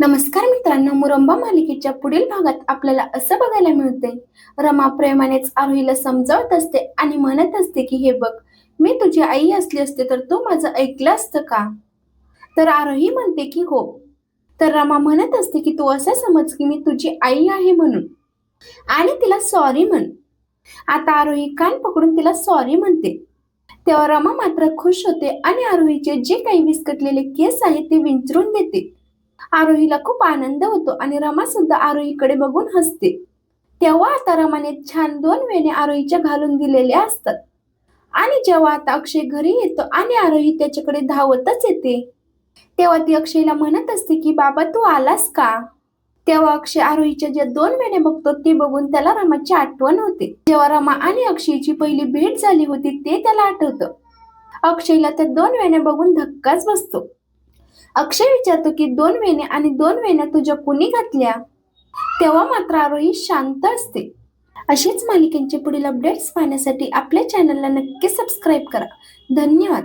नमस्कार मित्रांनो मुरंबा मालिकेच्या पुढील भागात आपल्याला असं बघायला मिळते रमा प्रेमानेच आरोहीला समजावत असते आणि म्हणत असते की हे बघ मी तुझी आई असली असते तर तू माझं ऐकलं असतं का? तर आरोही म्हणते की हो. तर रमा म्हणत असते की तू असं समज की मी तुझी आई आहे म्हणून आणि तिला सॉरी म्हण. आता आरोही कान पकडून तिला सॉरी म्हणते. तेव्हा रमा मात्र खुश होते आणि आरोहीचे जे काही विस्कटलेले केस आहेत ते विंचरून देते. आरोहीला खूप आनंद होतो आणि रमा सुद्धा आरोहीकडे बघून हसते. तेव्हा आता रमाने छान दोन वेणे आरोहीच्या घालून दिलेल्या असतात. आणि जेव्हा आता अक्षय घरी येतो आणि आरोही त्याच्याकडे धावतच येते तेव्हा ती अक्षयला म्हणत असते की बाबा तू आलास का? तेव्हा अक्षय आरोहीच्या ज्या दोन वेणे बघतो ते बघून त्याला रमाची आठवण होते. जेव्हा रमा आणि अक्षयची पहिली भेट झाली होती ते त्याला आठवतं. अक्षयला त्या दोन वेण्या बघून धक्काच बसतो. अक्षय विचारतो की दोन वेण्या आणि दोन वेण्या तुझ्या कुणी घातल्या? तेव्हा मात्र आरोही शांत असते. अशीच मालिकेचे पुढील अपडेट्स पाहण्यासाठी आपल्या चॅनलला नक्की सबस्क्राईब करा. धन्यवाद.